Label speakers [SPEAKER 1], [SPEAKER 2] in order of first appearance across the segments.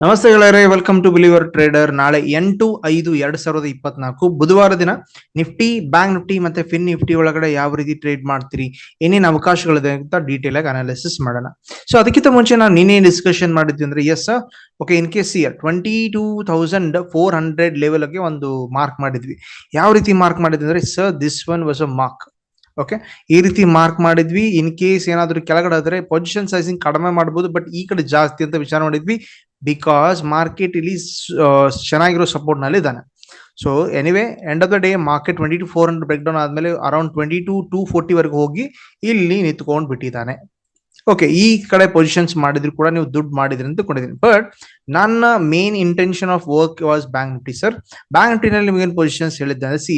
[SPEAKER 1] ನಮಸ್ತೆ ಗೆಳೆಯರೆ welcome to believer trader ನಾಳೆ ಎಂಟು ಐದು ಎರಡ್ ಸಾವಿರದ ಇಪ್ಪತ್ನಾಲ್ಕು, ಬುಧವಾರ ದಿನ ನಿಫ್ಟಿ ಬ್ಯಾಂಕ್ ನಿಫ್ಟಿ ಮತ್ತೆ ಫಿನ್ ನಿಫ್ಟಿ ಒಳಗಡೆ ಯಾವ ರೀತಿ ಟ್ರೇಡ್ ಮಾಡ್ತೀರಿ, ಏನೇನು ಅವಕಾಶಗಳಿದೆ ಅಂತ ಡೀಟೇಲ್ ಆಗಿ ಅನಾಲಿಸಿಸ್ ಮಾಡೋಣ. ಸೊ ಅದಕ್ಕಿಂತ ಮುಂಚೆ ನಾವು ನಿನ್ನೆ ಡಿಸ್ಕಷನ್ ಮಾಡಿದ್ವಿ ಅಂದ್ರೆ yes okay in case here twenty two thousand four hundred ಲೆವೆಲ್ಗೆ ಒಂದು ಮಾರ್ಕ್ ಮಾಡಿದ್ವಿ. ಯಾವ ರೀತಿ ಮಾರ್ಕ್ ಮಾಡಿದ್ವಿ ಅಂದ್ರೆ sir this one was a mark okay ಈ ರೀತಿ ಮಾರ್ಕ್ ಮಾಡಿದ್ವಿ ಇನ್ ಕೇಸ್ ಏನಾದರೂ ಕೆಳಗಡೆ ಆದ್ರೆ ಪೊಸಿಷನ್ ಸೈಸಿಂಗ್ ಕಡಿಮೆ ಮಾಡಬಹುದು ಬಟ್ ಈ ಕಡೆ ಜಾಸ್ತಿ ಅಂತ ವಿಚಾರ ಮಾಡಿದ್ವಿ ಬಿಕಾಸ್ ಮಾರ್ಕೆಟ್ ಇಲ್ಲಿ ಚೆನ್ನಾಗಿರೋ ಸಪೋರ್ಟ್ನಲ್ಲಿ ಇದ್ದಾನೆ. So anyway end of the day market twenty two four hundred break down ಆದ್ಮೇಲೆ around twenty two two forty ವರೆಗೂ ಹೋಗಿ ಇಲ್ಲಿ ನಿಂತ್ಕೊಂಡ್ ಬಿಟ್ಟಿದ್ದಾನೆ ಓಕೆ ಈ ಕಡೆ ಪೊಸಿಷನ್ಸ್ ಮಾಡಿದ್ರು ಕೂಡ ನೀವು ದುಡ್ಡು ಮಾಡಿದ್ರಿ ಅಂತ ಕೊಂಡಿದ್ದೀನಿ ಬಟ್ ನನ್ನ main intention of work was bank Nifty sir bank ನಿಫ್ಟಿನಲ್ಲಿ ನಿಮಗೆ ಪೊಸಿಷನ್ಸ್ ಹೇಳಿದ್ದೆ ಅಂದ್ರೆ see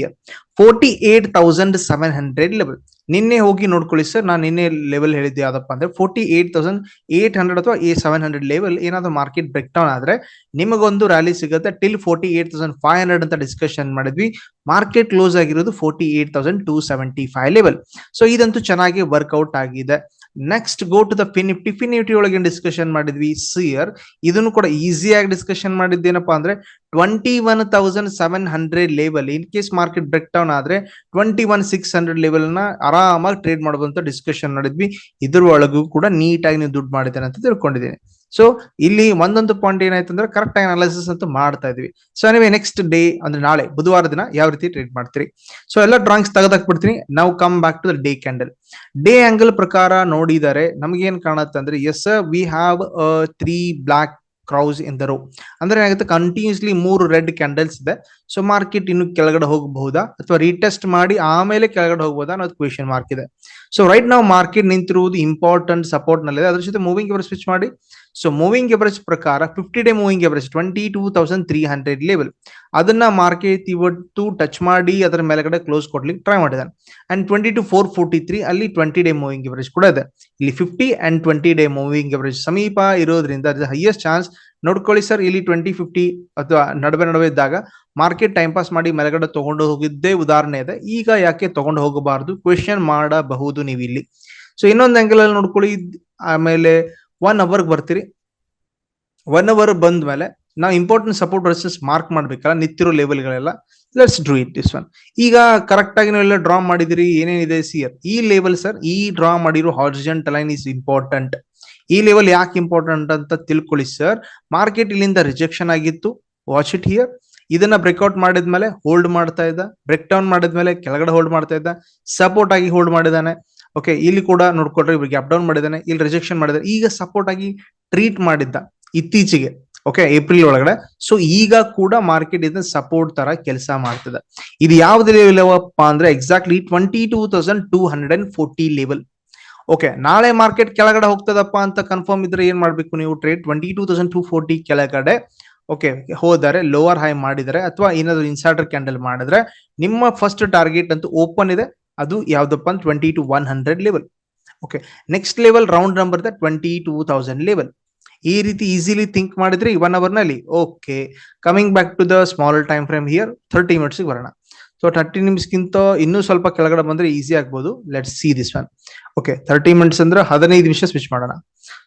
[SPEAKER 1] forty eight thousand seven hundred level ನಿನ್ನೆ ಹೋಗಿ ನೋಡ್ಕೊಳ್ಳಿ ಸರ್ ನಾನು ನಿನ್ನೆ ಲೆವೆಲ್ ಹೇಳಿದ್ದೆ ಯಾವ್ದಪ್ಪ ಅಂದ್ರೆ forty eight thousand eight hundred ಅಥವಾ ಏ ಸೆವೆನ್ ಹಂಡ್ರೆಡ್ ಲೆವೆಲ್ ಏನಾದ್ರು ಮಾರ್ಕೆಟ್ ಬ್ರೇಕ್ ಡೌನ್ ಆದ್ರೆ ನಿಮಗೊಂದು ರ್ಯಾಲಿ ಸಿಗುತ್ತೆ till forty eight thousand five hundred ಅಂತ ಡಿಸ್ಕಷನ್ ಮಾಡಿದ್ವಿ. ಮಾರ್ಕೆಟ್ ಕ್ಲೋಸ್ ಆಗಿರೋದು forty eight thousand two seventy five level so ಇದಂತೂ ಚೆನ್ನಾಗಿ ವರ್ಕೌಟ್ ಆಗಿದೆ. Next go to the fin Nifty fin Nifty ಒಳಗೆ ಡಿಸ್ಕಷನ್ ಮಾಡಿದ್ವಿ ಸಿಯರ್ ಇದನ್ನು ಕೂಡ ಈಸಿಯಾಗಿ ಡಿಸ್ಕಷನ್ ಮಾಡಿದ್ದೇನಪ್ಪಾ ಅಂದ್ರೆ twenty one thousand seven hundred level in case market break down ಆದ್ರೆ ಟ್ವೆಂಟಿ ಒನ್ ಸಿಕ್ಸ್ ಹಂಡ್ರೆಡ್ ಲೆವೆಲ್ನ ಆರಾಮಾಗಿ ಟ್ರೇಡ್ ಮಾಡಬಹುದು ಡಿಸ್ಕಷನ್ ಮಾಡಿದ್ವಿ. ಇದ್ರ ಒಳಗೂ ಕೂಡ ನೀಟಾಗಿ ನೀವು ದುಡ್ಡು ಮಾಡಿದ್ದೇನೆ ಅಂತ ತಿಳ್ಕೊಂಡಿದ್ದೀನಿ. ಸೊ ಇಲ್ಲಿ ಒಂದೊಂದು ಪಾಯಿಂಟ್ ಏನಾಯ್ತು ಅಂದ್ರೆ ಕರೆಕ್ಟ್ ಆಗಿ ಅನಾಲಿಸಿಸ್ ಅಂತ ಮಾಡ್ತಾ ಇದ್ವಿ. ಸೊ ನೀವೇ ನೆಕ್ಸ್ಟ್ ಡೇ ಅಂದ್ರೆ ನಾಳೆ, ಬುಧವಾರ ದಿನ ಯಾವ ರೀತಿ ಟ್ರೀಟ್ ಮಾಡ್ತೀರಿ? ಸೊ ಎಲ್ಲ ಡ್ರಾಯಿಂಗ್ಸ್ ತೆಗೆದಾಕ್ಬಿಡ್ತೀನಿ. ನಾವು come back to the day candle day angle ಪ್ರಕಾರ ನೋಡಿದರೆ ನಮಗೇನ್ ಕಾಣುತ್ತೆ ಅಂದ್ರೆ yes we have three black crows in the row ಅಂದ್ರೆ ಏನಾಗುತ್ತೆ? ಕಂಟಿನ್ಯೂಸ್ಲಿ ಮೂರು ರೆಡ್ ಕ್ಯಾಂಡಲ್ಸ್ ಇದೆ. ಸೊ ಮಾರ್ಕೆಟ್ ಇನ್ನು ಕೆಳಗಡೆ ಹೋಗಬಹುದಾ? ಅಥವಾ ರೀಟೆಸ್ಟ್ ಮಾಡಿ ಆಮೇಲೆ ಕೆಳಗಡೆ ಹೋಗಬಹುದಾ ಅನ್ನೋದು ಕ್ವೆಶನ್ ಮಾರ್ಕ್ ಇದೆ. ಸೊ ರೈಟ್ ನಾವು ಮಾರ್ಕೆಟ್ ನಿಂತಿರುವುದು ಇಂಪಾರ್ಟೆಂಟ್ ಸಪೋರ್ಟ್ನಲ್ಲಿ ಅದ್ರ ಜೊತೆ ಮೂವಿಂಗ್ ಎವರೇಜ್ ಸ್ವಿಚ್ ಮಾಡಿ. ಸೊ ಮೂವಿಂಗ್ ಎವರೇಜ್ ಪ್ರಕಾರ fifty day moving average twenty two thousand three hundred level ಅದನ್ನ ಮಾರ್ಕೆಟ್ ಇವತ್ತು ಟಚ್ ಮಾಡಿ ಅದರ ಮೇಲ್ಗಡೆ ಕ್ಲೋಸ್ ಕೊಡ್ಲಿಕ್ಕೆ ಟ್ರೈ ಮಾಡಿದಾನೆ. And twenty two four forty three ಅಲ್ಲಿ ಟ್ವೆಂಟಿ ಡೇ ಮೂವಿಂಗ್ ಎವರೇಜ್ ಕೂಡ ಇದೆ. ಇಲ್ಲಿ fifty and twenty day moving average ಸಮೀಪ ಇರೋದ್ರಿಂದ ಹೈಯೆಸ್ಟ್ ಚಾನ್ಸ್ ನೋಡ್ಕೊಳ್ಳಿ ಸರ್ ಇಲ್ಲಿ ಟ್ವೆಂಟಿ ಫಿಫ್ಟಿ ಅಥವಾ ನಡುವೆ ನಡುವೆ ಇದ್ದಾಗ ಮಾರ್ಕೆಟ್ ಟೈಮ್ ಪಾಸ್ ಮಾಡಿ ಮೇಲ್ಗಡೆ ತಗೊಂಡು ಹೋಗಿದ್ದೇ ಉದಾಹರಣೆ ಇದೆ. ಈಗ ಯಾಕೆ ತಗೊಂಡು ಹೋಗಬಾರದು? ಕ್ವೆಶನ್ ಮಾಡಬಹುದು ನೀವು ಇಲ್ಲಿ ಸೊ ಇನ್ನೊಂದು ಆಂಗಲ್ ಅಲ್ಲಿ ನೋಡ್ಕೊಳ್ಳಿ. ಆಮೇಲೆ ಒನ್ ಅವರ್ಗೆ ಬರ್ತೀರಿ. ಒನ್ ಅವರ್ ಬಂದ ಮೇಲೆ ನಾವು ಇಂಪಾರ್ಟೆಂಟ್ ಸಪೋರ್ಟ್ ರೆಸಿಸ್ ಮಾರ್ಕ್ ಮಾಡ್ಬೇಕಲ್ಲ, ನಿತ್ತಿರೋ ಲೆವೆಲ್ಗಳೆಲ್ಲ let's draw it this one ಈಗ ಕರೆಕ್ಟ್ ಆಗಿ ನೀವೆಲ್ಲ ಡ್ರಾ ಮಾಡಿದಿರಿ, ಏನೇನಿದೆ? ಸಿಯರ್ ಈ ಲೆವೆಲ್ ಸರ್ ಈ ಡ್ರಾ ಮಾಡಿರೋ ಹಾರ್ಜೆಂಟ್ ಲೈನ್ ಇಸ್ ಇಂಪಾರ್ಟೆಂಟ್ ಈ ಲೆವೆಲ್ ಯಾಕೆ ಇಂಪಾರ್ಟೆಂಟ್ ಅಂತ ತಿಳ್ಕೊಳ್ಳಿ ಸರ್ ಮಾರ್ಕೆಟ್ ಇಲ್ಲಿಂದ ರಿಜೆಕ್ಷನ್ ಆಗಿತ್ತು. ವಾಚ್ ಇಟ್ ಹಿಯರ್ ಇದನ್ನ ಬ್ರೇಕ್ಔಟ್ ಮಾಡಿದ್ಮೇಲೆ ಹೋಲ್ಡ್ ಮಾಡ್ತಾ ಇದ್ದ. ಬ್ರೇಕ್ ಡೌನ್ ಮಾಡಿದ್ಮೇಲೆ ಕೆಳಗಡೆ ಹೋಲ್ಡ್ ಮಾಡ್ತಾ ಇದ್ದ. ಸಪೋರ್ಟ್ ಆಗಿ ಹೋಲ್ಡ್ ಮಾಡಿದಾನೆ. ಓಕೆ ಇಲ್ಲಿ ಕೂಡ ನೋಡ್ಕೊಟ್ರೆ ಇವ್ರಿಗೆ ಅಪ್ ಡೌನ್ ಮಾಡಿದಾನೆ, ಇಲ್ಲಿ ರಿಜೆಕ್ಷನ್ ಮಾಡಿದ ಈಗ ಸಪೋರ್ಟ್ ಆಗಿ ಟ್ರೀಟ್ ಮಾಡಿದ್ದ ಇತ್ತೀಚೆಗೆ. ಓಕೆ ಏಪ್ರಿಲ್ ಒಳಗಡೆ. ಸೊ ಈಗ ಕೂಡ ಮಾರ್ಕೆಟ್ ಇದನ್ನ ಸಪೋರ್ಟ್ ತರ ಕೆಲಸ ಮಾಡ್ತದೆ. ಇದು ಯಾವ್ದು ಅಪ್ಪ ಅಂದ್ರೆ exactly twenty two thousand two hundred and forty level okay ನಾಳೆ ಮಾರ್ಕೆಟ್ ಕೆಳಗಡೆ ಹೋಗ್ತದಪ್ಪ ಅಂತ ಕನ್ಫರ್ಮ್ ಇದ್ರೆ ಏನ್ ಮಾಡ್ಬೇಕು ನೀವು? Trade twenty two thousand two forty ಕೆಳಗಡೆ. ಓಕೆ ಹೋದರೆ ಲೋವರ್ ಹೈ ಮಾಡಿದರೆ ಅಥವಾ ಏನಾದ್ರು ಇನ್ಸೈಡರ್ ಕ್ಯಾಂಡಲ್ ಮಾಡಿದ್ರೆ ನಿಮ್ಮ ಫಸ್ಟ್ ಟಾರ್ಗೆಟ್ ಅಂತೂ ಓಪನ್ ಇದೆ. ಅದು ಯಾವ್ದಪ್ಪ ಅಂದ್ರೆ twenty two one hundred level okay next level round number ಇದೆ ಟ್ವೆಂಟಿ ಟೂ ತೌಸಂಡ್ ಲೆವೆಲ್ ಈ ರೀತಿ ಈಸಿಲಿ ಥಿಂಕ್ ಮಾಡಿದ್ರೆ one ಅವರ್ನಲ್ಲಿ okay coming back to the small time frame here thirty minutes ಬರೋಣ. ಸೊ ಥರ್ಟಿ ನಿಮಿಷಕ್ಕಿಂತ ಇನ್ನೂ ಸ್ವಲ್ಪ ಕೆಳಗಡೆ ಬಂದ್ರೆ ಈಸಿ ಆಗ್ಬೋದು. Let see this one okay thirty minutes ಅಂದ್ರೆ ಹದಿನೈದು ನಿಮಿಷ ಸ್ವಿಚ್ ಮಾಡೋಣ.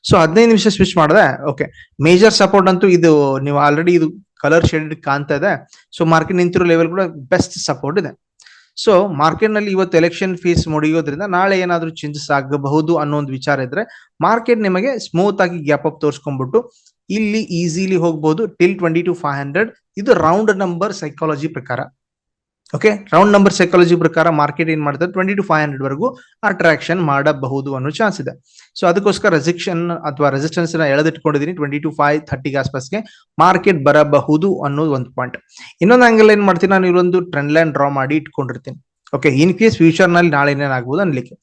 [SPEAKER 1] ಸೊ ಹದಿನೈದು ನಿಮಿಷ ಸ್ವಿಚ್ ಮಾಡಿದೆ ಓಕೆ ಮೇಜರ್ ಸಪೋರ್ಟ್ ಅಂತೂ ಇದು, ನೀವು ಆಲ್ರೆಡಿ ಇದು ಕಲರ್ ಶೇಡ್ ಕಾಣ್ತಾ ಇದೆ. ಸೊ ಮಾರ್ಕೆಟ್ ನಿಂತಿರೋ ಲೆವೆಲ್ ಕೂಡ ಬೆಸ್ಟ್ ಸಪೋರ್ಟ್ ಇದೆ. ಸೊ ಮಾರ್ಕೆಟ್ನಲ್ಲಿ ಇವತ್ತು ಎಲೆಕ್ಷನ್ ಫೀಸ್ ಮುಡಿಯೋದ್ರಿಂದ ನಾಳೆ ಏನಾದ್ರೂ ಚೇಂಜಸ್ ಆಗಬಹುದು ಅನ್ನೋ ಒಂದು ವಿಚಾರ ಇದ್ರೆ ಮಾರ್ಕೆಟ್ ನಿಮಗೆ ಸ್ಮೂತ್ ಆಗಿ ಗ್ಯಾಪ್ ಅಪ್ ತೋರಿಸ್ಕೊಂಡ್ಬಿಟ್ಟು ಇಲ್ಲಿ ಈಸಿಲಿ ಹೋಗ್ಬೋದು. Till twenty two five hundred ಇದು ರೌಂಡ್ ನಂಬರ್ ಸೈಕಾಲಜಿ ಪ್ರಕಾರ. ಓಕೆ ರೌಂಡ್ ನಂಬರ್ ಸೈಕಾಲಜಿ ಪ್ರಕಾರ ಮಾರ್ಕೆಟ್ ಏನ್ ಮಾಡ್ತಾರೆ ಟ್ವೆಂಟಿ ಟು ಫೈವ್ ಹಂಡ್ರೆಡ್ ವರೆಗೂ ಅಟ್ರಾಕ್ಷನ್ ಮಾಡಬಹುದು ಅನ್ನೋ ಚಾನ್ಸ್ ಇದೆ. ಸೊ ಅದಕ್ಕೋಸ್ಕರ ರೆಸಿಕ್ಷನ್ ಅಥವಾ ರೆಸಿಸ್ಟೆನ್ಸ್ ಎಳೆದಿಟ್ಕೊಂಡಿದ್ದೀನಿ ಟ್ವೆಂಟಿ ಟು ಫೈವ್ ಥರ್ಟಿಗೆ ಆಸ್ಪಾಸ್ಗೆ ಮಾರ್ಕೆಟ್ ಬರಬಹುದು ಅನ್ನೋದು ಒಂದು ಪಾಯಿಂಟ್ ಇನ್ನೊಂದು ಆಂಗಲ್ ಏನ್ ಮಾಡ್ತೀನಿ? ನಾನು ಇಲ್ಲೊಂದು ಟ್ರೆಂಡ್ ಲೈನ್ ಡ್ರಾ ಮಾಡಿ ಇಟ್ಕೊಂಡಿರ್ತೀನಿ. ಓಕೆ ಇನ್ ಕೇಸ್ ಫ್ಯೂಚರ್ನಲ್ಲಿ ನಾಳೆ ಏನಾಗಬಹುದು ಅನ್ಲಿಕ್ಕೆ.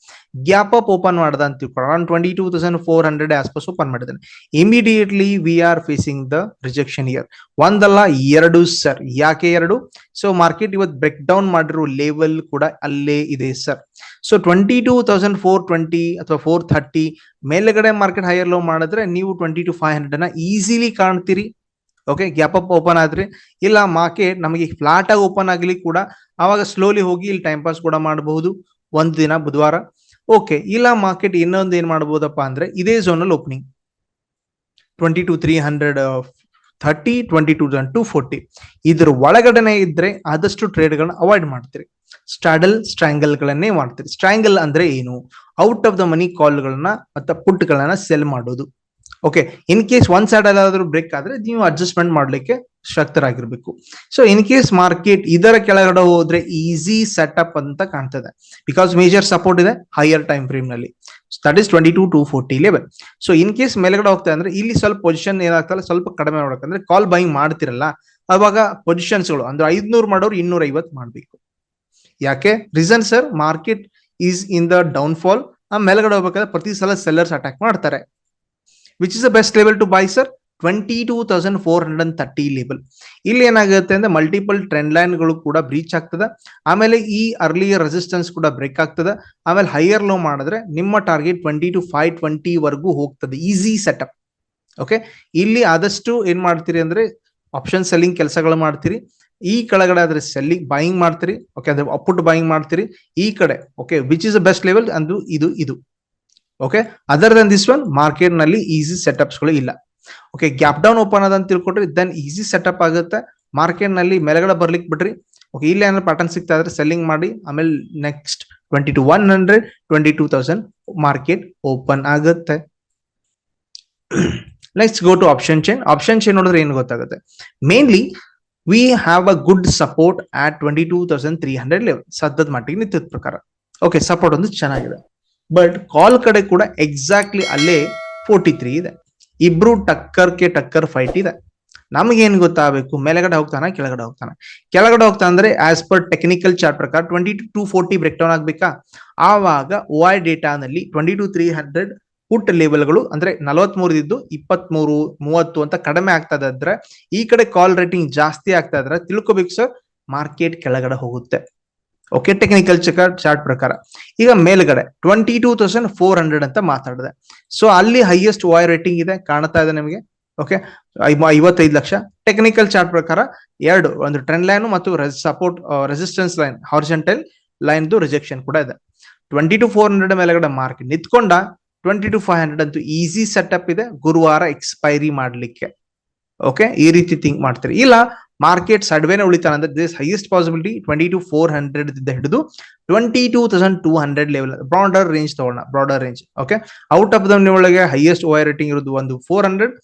[SPEAKER 1] ಗ್ಯಾಪ್ ಅಪ್ ಓಪನ್ ಮಾಡ್ದ ಅಂತ ತಿಳ್ಕೊಳ್ಳೋಣ. Twenty two thousand four hundred ಆಸ್ಪಾಸ್ open ಮಾಡಿದ್ದೇನೆ. Immediately we are facing the rejection here ಒಂದಲ್ಲ, ಎರಡು ಸರ್ ಯಾಕೆ ಎರಡು? ಸೊ ಮಾರ್ಕೆಟ್ ಇವತ್ತು ಬ್ರೇಕ್ ಡೌನ್ ಮಾಡಿರೋ ಲೆವೆಲ್ ಕೂಡ ಅಲ್ಲೇ ಇದೆ sir so twenty two thousand four twenty ಅಥವಾ ಫೋರ್ ಥರ್ಟಿ ಮೇಲೆಗಡೆ ಮಾರ್ಕೆಟ್ ಹೈಯರ್ ಲೋ ಮಾಡಿದ್ರೆ ನೀವು ಟ್ವೆಂಟಿ ಟು ಫೈವ್ ಹಂಡ್ರೆಡ್ ಅನ್ನ ಈಸಿಲಿ ಕಾಣ್ತೀರಿ. ಓಕೆ ಗ್ಯಾಪ್ ಅಪ್ ಓಪನ್ ಆದ್ರೆ. ಇಲ್ಲ ಮಾರ್ಕೆಟ್ ನಮಗೆ ಫ್ಲಾಟ್ ಆಗಿ ಓಪನ್ ಆಗಲಿ ಕೂಡ ಅವಾಗ ಸ್ಲೋಲಿ ಹೋಗಿ ಇಲ್ಲಿ ಟೈಮ್ ಪಾಸ್ ಕೂಡ ಮಾಡಬಹುದು. ಒಂದು ದಿನ, ಬುಧವಾರ. ಓಕೆ ಇಲ್ಲ, ಮಾರ್ಕೆಟ್ ಇನ್ನೊಂದು ಏನ್ ಮಾಡಬಹುದಪ್ಪ ಅಂದ್ರೆ ಇದೇ ಝೋನ್ ಅಲ್ಲಿ opening twenty two three hundred thirty twenty two two forty ಇದ್ರ ಒಳಗಡೆನೆ ಇದ್ರೆ ಆದಷ್ಟು ಟ್ರೇಡ್ಗಳನ್ನ ಅವಾಯ್ಡ್ ಮಾಡ್ತೀರಿ. ಸ್ಟ್ರಾಡಲ್ ಸ್ಟ್ರಾಂಗಲ್ ಗಳನ್ನೇ ಮಾಡ್ತೀರಿ. ಸ್ಟ್ರಾಂಗಲ್ ಅಂದ್ರೆ ಏನು? ಔಟ್ ಆಫ್ ದ ಮನಿ ಕಾಲ್ಗಳನ್ನ ಅಥವಾ ಪುಟ್ ಗಳನ್ನ ಸೆಲ್ ಮಾಡೋದು. Okay in case one side ಅಲ್ಲಾದ್ರೂ break ಆದ್ರೆ ನೀವು ಅಡ್ಜಸ್ಟ್ಮೆಂಟ್ ಮಾಡ್ಲಿಕ್ಕೆ ಶಕ್ತರಾಗಿರ್ಬೇಕು. ಸೊ ಇನ್ ಕೇಸ್ ಮಾರ್ಕೆಟ್ ಇದರ ಕೆಳಗಡೆ ಹೋದ್ರೆ ಈಸಿ ಸೆಟಪ್ ಅಂತ ಕಾಣ್ತದೆ. ಬಿಕಾಸ್ ಮೇಜರ್ ಸಪೋರ್ಟ್ ಇದೆ higher time ಫ್ರೇಮ್ನಲ್ಲಿ. That is twenty two two forty level so in case ಮೇಲ್ಗಡೆ ಹೋಗ್ತಾ ಅಂದ್ರೆ ಇಲ್ಲಿ ಸ್ವಲ್ಪ ಪೊಸಿಷನ್ ಏನಾಗ್ತಲ್ಲ, ಸ್ವಲ್ಪ ಕಡಿಮೆ ಮಾಡ್ಬೇಕಂದ್ರೆ ಕಾಲ್ ಬೈಂಗ್ ಮಾಡ್ತಿರಲ್ಲ, ಅವಾಗ ಪೊಸಿಷನ್ಸ್ಗಳು ಗಳು, ಅಂದ್ರೆ ಐದ್ನೂರು ಮಾಡೋರು ಇನ್ನೂರ ಐವತ್ ಮಾಡ್ಬೇಕು. ಯಾಕೆ? Reason sir market is in the downfall ಆ, ಮೇಲ್ಗಡೆ ಹೋಗ್ಬೇಕಾದ್ರೆ ಪ್ರತಿ ಸಲ ಸೆಲ್ಲರ್ಸ್ ಅಟ್ಯಾಕ್ ಮಾಡ್ತಾರೆ. Which is the best level to buy sir twenty two thousand four hundred and thirty level ಇಲ್ಲಿ ಏನಾಗುತ್ತೆ ಅಂದ್ರೆ ಮಲ್ಟಿಪಲ್ ಟ್ರೆಂಡ್ ಲೈನ್ಗಳು ಕೂಡ ಬ್ರೀಚ್ ಆಗ್ತದೆ. ಆಮೇಲೆ ಈ ಅರ್ಲಿ ರೆಸಿಸ್ಟೆನ್ಸ್ ಕೂಡ ಬ್ರೇಕ್ ಆಗ್ತದೆ. ಆಮೇಲೆ ಹೈಯರ್ ಲೋ ಮಾಡಿದ್ರೆ ನಿಮ್ಮ target twenty two five twenty ವರೆಗೂ ಹೋಗ್ತದೆ. ಈಸಿ ಸೆಟಪ್ ಓಕೆ ಇಲ್ಲಿ ಆದಷ್ಟು ಏನ್ ಮಾಡ್ತೀರಿ ಅಂದ್ರೆ ಆಪ್ಷನ್ ಸೆಲ್ಲಿಂಗ್ ಕೆಲಸಗಳು ಮಾಡ್ತೀರಿ. ಈ ಕೆಳಗಡೆ ಆದ್ರೆ ಸೆಲ್ಲಿಂಗ್ ಬೈಯಿಂಗ್ ಮಾಡ್ತೀರಿ. ಓಕೆ ಅಂದ್ರೆ ಅಪ್ಪುಟ್ ಬೈಯಿಂಗ್ ಮಾಡ್ತೀರಿ. ಈ ಕಡೆ okay which is the best level ಅಂದು ಇದು ಇದು. Okay other than this one ಮಾರ್ಕೆಟ್ನಲ್ಲಿ ಈಸಿ ಸೆಟಪ್ಸ್ಗಳು ಇಲ್ಲ. ಓಕೆ ಗ್ಯಾಪ್ ಡೌನ್ ಓಪನ್ ಅದ ಅಂತ ತಿಳ್ಕೊಟ್ರಿ ದೆನ್ ಈಸಿ ಸೆಟಪ್ ಆಗುತ್ತೆ. ಮಾರ್ಕೆಟ್ನಲ್ಲಿ ಮೇಲ್ಗಡೆ ಬರ್ಲಿಕ್ಕೆ ಬಿಡ್ರಿ. ಓಕೆ ಇಲ್ಲಿ ಏನಾದ್ರು ಪ್ಯಾಟರ್ನ್ ಸಿಗ್ತಾ ಇದ್ರೆ ಸೆಲ್ಲಿಂಗ್ ಮಾಡಿ, ಆಮೇಲೆ next twenty two one hundred twenty two thousand market open ಆಗುತ್ತೆ. Next go to option chain option chain ನೋಡಿದ್ರೆ ಏನು ಗೊತ್ತಾಗುತ್ತೆ? Mainly we have a good support at twenty two thousand three hundred level ಸದ್ಯದ ಮಟ್ಟಿಗೆ ನಿಂತಿದ ಪ್ರಕಾರ. ಓಕೆ ಸಪೋರ್ಟ್ ಒಂದು ಚೆನ್ನಾಗಿದೆ. ಬಟ್ ಕಾಲ್ ಕಡೆ ಕೂಡ ಎಕ್ಸಾಕ್ಟ್ಲಿ ಅಲ್ಲೇ ಫೋರ್ಟಿ ತ್ರೀ ಇದೆ. ಇಬ್ರು ಟಕ್ಕರ್ಗೆ ಟಕ್ಕರ್ ಫೈಟ್ ಇದೆ. ನಮಗೇನ್ ಗೊತ್ತಾಗಬೇಕು? ಮೇಲೆಗಡೆ ಹೋಗ್ತಾನ, ಕೆಳಗಡೆ ಹೋಗ್ತಾನ? ಕೆಳಗಡೆ ಹೋಗ್ತಾ ಅಂದ್ರೆ ಆಸ್ ಪರ್ ಟೆಕ್ನಿಕಲ್ ಚಾರ್ಟ್ ಪ್ರಕಾರ twenty two two forty break down ಆಗ್ಬೇಕಾ? ಆವಾಗ ಓ ಡೇಟಾನಲ್ಲಿ twenty two three hundred put ಲೆವೆಲ್ಗಳು ಅಂದ್ರೆ ನಲವತ್ಮೂರದಿದ್ದು ಇಪ್ಪತ್ಮೂರು, ಮೂವತ್ತು ಅಂತ ಕಡಿಮೆ ಆಗ್ತಾ ಇದ್ರೆ ಈ ಕಡೆ ಕಾಲ್ ರೇಟಿಂಗ್ ಜಾಸ್ತಿ ಆಗ್ತಾ ಇದ್ರೆ ತಿಳ್ಕೊಬೇಕು ಸರ್ ಮಾರ್ಕೆಟ್ ಕೆಳಗಡೆ ಹೋಗುತ್ತೆ. ಓಕೆ ಟೆಕ್ನಿಕಲ್ ಚಾರ್ಟ್ ಪ್ರಕಾರ. ಈಗ ಮೇಲ್ಗಡೆ twenty two thousand four hundred ಅಂತ ಮಾತಾಡಿದೆ. ಸೊ ಅಲ್ಲಿ ಹೈಯೆಸ್ಟ್ ವಾಯ್ ರೇಟಿಂಗ್ ಇದೆ, ಕಾಣ್ತಾ ಇದೆ ನಿಮಗೆ. ಓಕೆ ಐವತ್ತೈದು ಲಕ್ಷ. ಟೆಕ್ನಿಕಲ್ ಚಾರ್ಟ್ ಪ್ರಕಾರ, ಎರಡು, ಒಂದು ಟ್ರೆಂಡ್ ಲೈನ್ ಮತ್ತು support resistance line horizontal line rejection ಕೂಡ ಇದೆ. ಟ್ವೆಂಟಿ ಟು ಫೋರ್ ಹಂಡ್ರೆಡ್ ಮೇಲೆಗಡೆ ಮಾರ್ಕೆಟ್ ನಿಂತ್ಕೊಂಡ ಟ್ವೆಂಟಿ ಟು ಫೈವ್ ಹಂಡ್ರೆಡ್ ಅಂತೂ ಈಸಿ ಸೆಟಪ್ ಇದೆ. ಗುರುವಾರ ಎಕ್ಸ್ಪೈರಿ ಮಾಡಲಿಕ್ಕೆ. ಓಕೆ ಈ ರೀತಿ ಥಿಂಕ್ ಮಾಡ್ತೀರಿ. ಇಲ್ಲ ಮಾರ್ಕೆಟ್ ಸಡ್ವೇನೆ ಉಳಿತಾನೆ ಅಂದ್ರೆ this highest possibility twenty two four hundred ಇಂದ ಹಿಡಿದು twenty two thousand two hundred level broader range ತಗೊಳ್ಳೋಣ broader range okay out of them ಒಳಗೆ ಹೈಯೆಸ್ಟ್ ಓವರ್ ರೇಟಿಂಗ್ ಇರೋದು ಒಂದು ಫೋರ್ ಹಂಡ್ರೆಡ್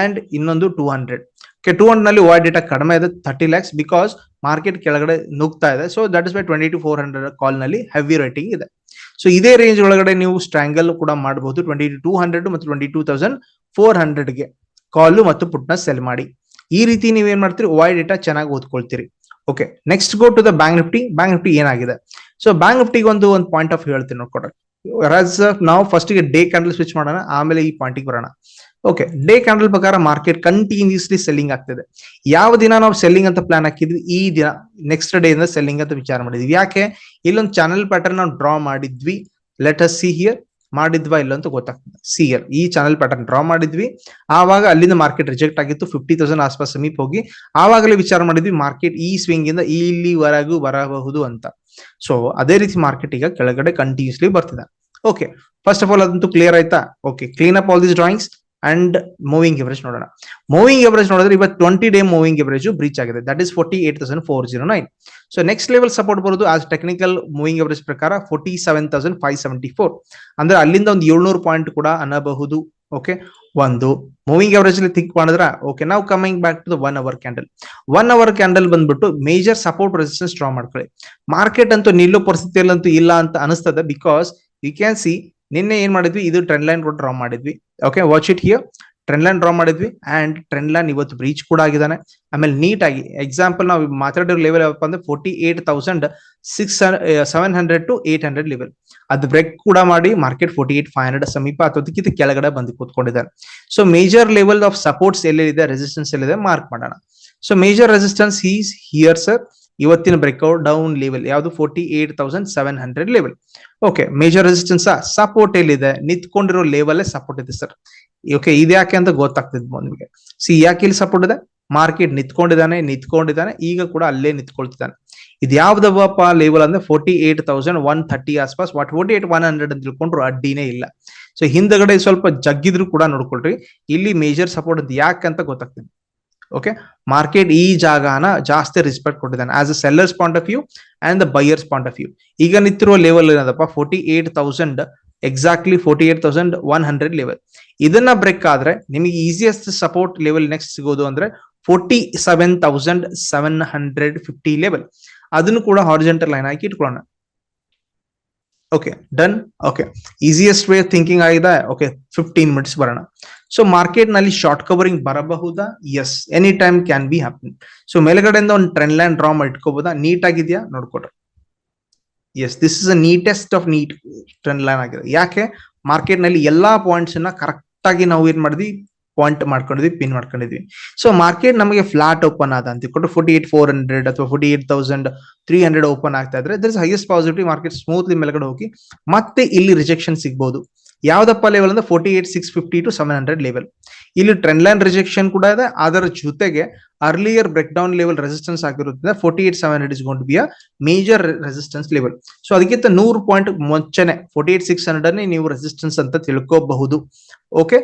[SPEAKER 1] ಅಂಡ್ ಇನ್ನೊಂದು ಟೂ ಹಂಡ್ರೆಡ್ ಓಕೆ ಟೂ ಹಂಡ್ರೆಡ್ನಲ್ಲಿ over data ಕಡಿಮೆ ಇದೆ ತರ್ಟಿ ಲ್ಯಾಕ್ಸ್ ಬಿಕಾಸ್ ಮಾರ್ಕೆಟ್ ಕೆಳಗಡೆ ನುಗ್ತಾ ಇದೆ. So that is by twenty two four hundred ಕಾಲ್ನಲ್ಲಿ heavy rating ಇದೆ. ಸೊ ಇದೇ ರೇಂಜ್ ಒಳಗಡೆ ನೀವು ಸ್ಟ್ರಾಂಗಲ್ ಕೂಡ ಮಾಡಬಹುದು ಟ್ವೆಂಟಿ ಟೂ ಹಂಡ್ರೆಡ್ ಮತ್ತು ಟ್ವೆಂಟಿ ಟೂ ತೌಸಂಡ್ ಫೋರ್ ಹಂಡ್ರೆಡ್ಗೆ ಕಾಲು ಮತ್ತು ಪುಟ್ನ ಸೆಲ್ ಮಾಡಿ. ಈ ರೀತಿ ನೀವೇನ್ ಮಾಡ್ತೀರಿ? ವಾಯ್ ಡೇಟಾ ಚೆನ್ನಾಗಿ ಓದ್ಕೊಳ್ತೀರಿ. Okay next go to the bank Nifty bank Nifty ಏನಾಗಿದೆ? ಸೊ ಬ್ಯಾಂಕ್ ನಿಫ್ಟಿಗೆ ಒಂದು ಒಂದು ಪಾಯಿಂಟ್ ಆಫ್ ಹೇಳ್ತೀನಿ ನೋಡ್ಕೊಡ್ರಿ ನಾವು ಫಸ್ಟ್ಗೆ ಡೇ ಕ್ಯಾಂಡಲ್ ಸ್ವಿಚ್ ಮಾಡೋಣ, ಆಮೇಲೆ ಈ ಪಾಯಿಂಟಿಗೆ ಬರೋಣ. ಓಕೆ ಡೇ ಕ್ಯಾಂಡಲ್ ಪ್ರಕಾರ ಮಾರ್ಕೆಟ್ ಕಂಟಿನ್ಯೂಸ್ಲಿ ಸೆಲ್ಲಿಂಗ್ ಆಗ್ತಿದೆ. ಯಾವ ದಿನ ನಾವು ಸೆಲ್ಲಿಂಗ್ ಅಂತ ಪ್ಲಾನ್ ಹಾಕಿದ್ವಿ? ಈ ದಿನ ನೆಕ್ಸ್ಟ್ ಡೇ ಇಂದ ಸೆಲ್ಲಿಂಗ್ ಅಂತ ವಿಚಾರ ಮಾಡಿದ್ವಿ. ಯಾಕೆ? ಇಲ್ಲೊಂದು ಚಾನಲ್ ಪ್ಯಾಟರ್ನ್ ನಾವು ಡ್ರಾ ಮಾಡಿದ್ವಿ. ಲೆಟ್ ಅಸ್ ಸಿ ಹಿಯರ್ ಮಾಡಿದ್ವಾ ಇಲ್ಲ ಅಂತ ಗೊತ್ತಾಗ್ತದೆ. ಸಿ ಈ ಚಾನಲ್ ಪ್ಯಾಟರ್ನ್ ಡ್ರಾ ಮಾಡಿದ್ವಿ. ಆವಾಗ ಅಲ್ಲಿಂದ ಮಾರ್ಕೆಟ್ ರಿಜೆಕ್ಟ್ ಆಗಿತ್ತು. ಫಿಫ್ಟಿ ತೌಸಂಡ್ ಆಸ್ಪಾಸ್ ಸಮೀಪ ಹೋಗಿ ಆವಾಗಲೇ ವಿಚಾರ ಮಾಡಿದ್ವಿ ಮಾರ್ಕೆಟ್ ಈ ಸ್ವಿಂಗ್ ಇಂದ ಇಲ್ಲಿವರೆಗೂ ಬರಬಹುದು ಅಂತ. ಸೊ ಅದೇ ರೀತಿ ಮಾರ್ಕೆಟ್ ಈಗ ಕೆಳಗಡೆ ಕಂಟಿನ್ಯೂಸ್ಲಿ ಬರ್ತಿದೆ. ಓಕೆ ಫಸ್ಟ್ ಆಫ್ ಆಲ್ ಅದಂತೂ ಕ್ಲಿಯರ್ ಆಯ್ತಾ? Okay clean up all these drawings and moving average ನೋಡೋಣ. ಮೂವಿಂಗ್ ಎವರೇಜ್ ನೋಡಿದ್ರೆ ಇವತ್ತು twenty day moving average breach ಆಗಿದೆ. That is forty eight thousand four zero nine so next level support ಬರೋದು as technical moving average ಪ್ರಕಾರ forty seven thousand five seventy four ಅಂದ್ರೆ ಅಲ್ಲಿಂದ ಒಂದು ಏಳ್ನೂರು ಪಾಯಿಂಟ್ ಕೂಡ ಅನ್ನಬಹುದು. ಓಕೆ ಒಂದು. ಮೂವಿಂಗ್ ಎವರೇಜ್ ಅಲ್ಲಿ ಥಿಂಕ್ ಮಾಡಿದ್ರ ಓಕೆ ನಾವು coming back to the one hour candle one hour candle ಬಂದ್ಬಿಟ್ಟು ಮೇಜರ್ ಸಪೋರ್ಟ್ ರೆಸಿಸ್ಟೆನ್ಸ್ ಡ್ರಾ ಮಾಡ್ಕೊಳ್ಳಿ. ಮಾರ್ಕೆಟ್ ಅಂತೂ ನಿಲ್ಲೋ ಪರಿಸ್ಥಿತಿಯಲ್ಲಂತೂ ಇಲ್ಲ ಅಂತ ಅನಿಸ್ತದೆ ಬಿಕಾಸ್ ಯು ಕ್ಯಾನ್ ಸಿ ನಿನ್ನೆ ಏನ್ ಮಾಡಿದ್ವಿ? ಇದು ಟ್ರೆಂಡ್ ಲೈನ್ ಕೂಡ ಡ್ರಾ ಮಾಡಿದ್ವಿ. Okay watch it here trend line draw ಮಾಡಿದ್ವಿ ಅಂಡ್ ಟ್ರೆಂಡ್ ಲೈನ್ ಇವತ್ತು ಬ್ರೀಚ್ ಕೂಡ ಆಗಿದ್ದಾನೆ. ಆಮೇಲೆ ನೀಟ್ ಆಗಿ ಎಕ್ಸಾಂಪಲ್ ನಾವು ಮಾತಾಡಿರೋ ಲೆವೆಲ್ ಯಾವಪ್ಪ ಅಂದ್ರೆ forty eight thousand six seven hundred to eight hundred level ಅದು ಬ್ರೇಕ್ ಕೂಡ ಮಾಡಿ market forty eight five hundred ಸಮೀಪ ಅದಕ್ಕಿಂತ ಕೆಳಗಡೆ ಬಂದು ಕೂತ್ಕೊಂಡಿದ್ದಾರೆ so major level of supports ಎಲ್ಲಿದೆ ರೆಸಿಸ್ಟೆನ್ಸ್ ಎಲ್ಲಿದೆ ಮಾರ್ಕ್ ಮಾಡೋಣ. So major resistance is here sir ಇವತ್ತಿನ ಬ್ರೇಕ್ಔಟ್ ಡೌನ್ ಲೆವೆಲ್ ಯಾವುದು? Forty eight thousand seven hundred level okay major resistance support ಎಲ್ಲಿದೆ? ನಿಂತ್ಕೊಂಡಿರೋ ಲೆವೆಲ್ ಸಪೋರ್ಟ್ ಇದೆ ಸರ್ ಓಕೆ ಇದ್ಯಾಕೆ ಅಂತ ಗೊತ್ತಾಗ್ತಿದ್ವು ನಿಮಗೆ. ಸಿ ಯಾಕೆ ಇಲ್ಲಿ ಸಪೋರ್ಟ್ ಇದೆ? ಮಾರ್ಕೆಟ್ ನಿಂತ್ಕೊಂಡಿದ್ದಾನೆ ನಿಂತ್ಕೊಂಡಿದ್ದಾನೆ, ಈಗ ಕೂಡ ಅಲ್ಲೇ ನಿಂತ್ಕೊಳ್ತಿದ್ದಾನೆ. ಇದು ಯಾವ್ದಪ್ಪ ಲೆವೆಲ್ ಅಂದ್ರೆ forty eight thousand one thirty ಆಸ್ಪಾಸ್ what forty eight one hundred ಅಂತ ತಿಳ್ಕೊಂಡ್ರು ಅಡ್ಡಿನೇ ಇಲ್ಲ. ಸೊ ಹಿಂದಗಡೆ ಸ್ವಲ್ಪ ಜಗ್ಗಿದ್ರು ಕೂಡ ನೋಡ್ಕೊಳ್ರಿ. ಇಲ್ಲಿ ಮೇಜರ್ ಸಪೋರ್ಟ್ ಯಾಕೆ ಅಂತ ಗೊತ್ತಾಗ್ತದೆ. ಓಕೆ ಮಾರ್ಕೆಟ್ ಈ ಜಾಗನ ಜಾಸ್ತಿ ರೆಸ್ಪೆಕ್ಟ್ ಕೊಟ್ಟಿದ್ದಾನೆ. As a sellers point of view and the buyers point of view ಈಗ ನಿಂತಿರುವ level ಏನದಪ್ಪ? Forty eight thousand exactly forty eight thousand one hundred level ಇದನ್ನ ಬ್ರೇಕ್ ಆದ್ರೆ ನಿಮಗೆ ಈಸಿಯೆಸ್ಟ್ ಸಪೋರ್ಟ್ ಲೆವೆಲ್ ನೆಕ್ಸ್ಟ್ ಸಿಗೋದು ಅಂದ್ರೆ forty seven thousand seven hundred fifty level ಅದನ್ನು ಕೂಡ horizontal line ಹಾಕಿ ಇಟ್ಕೊಳ್ಳೋಣ. Okay done okay easiest way thinking ಆಗಿದೆ. ಓಕೆ ಫಿಫ್ಟೀನ್ ಮಿನಿಟ್ಸ್ ಬರೋಣ. ಸೊ ಮಾರ್ಕೆಟ್ನಲ್ಲಿ short covering ಬರಬಹುದಾ? Yes any time can be happen so ಮೇಲ್ಗಡೆಯಿಂದ ಒಂದು ಟ್ರೆಂಡ್ ಲೈನ್ ಡ್ರಾ ಮಾಡಿ ಇಟ್ಕೋಬಹುದಾ? ನೀಟ್ ಆಗಿದೆಯಾ? ನೋಡ್ಕೊಡ್ರಿ yes this is a neatest of neat trend line ಆಗಿದೆ. ಯಾಕೆ? ಮಾರ್ಕೆಟ್ನಲ್ಲಿ ಎಲ್ಲಾ ಪಾಯಿಂಟ್ಸ್ ಅನ್ನ ಕರೆಕ್ಟ್ ಆಗಿ ನಾವು ಏನ್ ಮಾಡಿದ್ವಿ? ಪಾಯಿಂಟ್ ಮಾಡ್ಕೊಂಡಿದ್ವಿ ಪಿನ್ ಮಾಡ್ಕೊಂಡಿದ್ವಿ. ಸೊ ಮಾರ್ಕೆಟ್ ನಮಗೆ ಫ್ಲಾಟ್ ಓಪನ್ ಆದ ಅಂತ ಕೊಟ್ಟು ಫೋರ್ಟಿ ಏಟ್ ಫೋರ್ ಹಂಡ್ರೆಡ್ ಅಥವಾ forty eight thousand three hundred open ಆಗ್ತಾ ಇದ್ರೆ there is highest positive market smoothly ಮೇಲ್ಗಡೆ ಹೋಗಿ, ಮತ್ತೆ ಇಲ್ಲಿ ರಿಜೆಕ್ಷನ್ ಸಿಗ್ಬಹುದು ಯಾವ್ದಪ್ಪ ಲೆವೆಲ್ ಅಂದ್ರೆ forty eight six fifty two seven hundred level ಇಲ್ಲಿ ಟ್ರೆಂಡ್ ಲೈನ್ ರಿಜೆಕ್ಷನ್ ಕೂಡ ಇದೆ, ಅದರ ಜೊತೆಗೆ earlier break down level resistance ಆಗಿರೋದ್ರಿಂದ forty eight seven hundred is gonna be a major resistance level so ಅದಕ್ಕಿಂತ ನೂರು ಪಾಯಿಂಟ್ ಮುಂಚೆನೆ ಫೋರ್ಟಿ ಏಟ್ ಸಿಕ್ಸ್ ಹಂಡ್ರೆಡ್ ನೀವು ರೆಸಿಸ್ಟೆನ್ಸ್ ಅಂತ ತಿಳ್ಕೋಬಹುದು. ಓಕೆ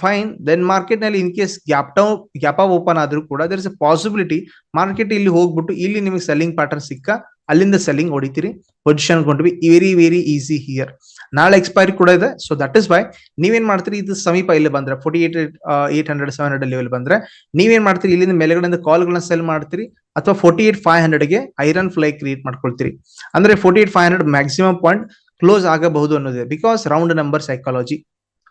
[SPEAKER 1] ಫೈನ್ ದೆನ್ ಮಾರ್ಕೆಟ್ನಲ್ಲಿ in case gap down gap open ಆದ್ರೂ ಕೂಡ there is a possibility market ಇಲ್ಲಿ ಹೋಗ್ಬಿಟ್ಟು ಇಲ್ಲಿ ನಿಮಗೆ ಸೆಲ್ಲಿಂಗ್ ಪ್ಯಾಟರ್ನ್ ಸಿಕ್ಕ, ಅಲ್ಲಿಂದ ಸೆಲ್ಲಿಂಗ್ ಹೊಡಿತೀರಿ. ಪೊಸಿಷನ್ ಕೊಂಡ್ವಿ. ವೆರಿ ವೆರಿ ಈಸಿ ಹಿಯರ್ ನಾಳೆ ಎಕ್ಸ್ಪೈರಿ ಕೂಡ ಇದೆ. ಸೊ ದಟ್ ಇಸ್ ಬೈ ನೀವೇನ್ ಮಾಡ್ತೀರಿ? ಇದು ಸಮೀಪ ಇಲ್ಲಿ ಬಂದ್ರೆ forty eight eight hundred seven hundred level ಬಂದ್ರೆ, ನೀವೇನ್ ಮಾಡ್ತೀರಿ? ಇಲ್ಲಿಂದ ಮೇಲೆಗಡೆಯಿಂದ ಕಾಲ್ಗಳನ್ನ ಸೆಲ್ ಮಾಡ್ತೀರಿ. ಅಥವಾ ಫೋರ್ಟಿ ಏಟ್ ಫೈವ್ ಹಂಡ್ರೆಡ್ಗೆ ಐರನ್ ಫ್ಲೈ ಕ್ರಿಯೇಟ್ ಮಾಡ್ಕೊಳ್ತೀರಿ. ಅಂದ್ರೆ forty eight five hundred maximum point close ಆಗಬಹುದು ಅನ್ನೋದಿದೆ. Because round number psychology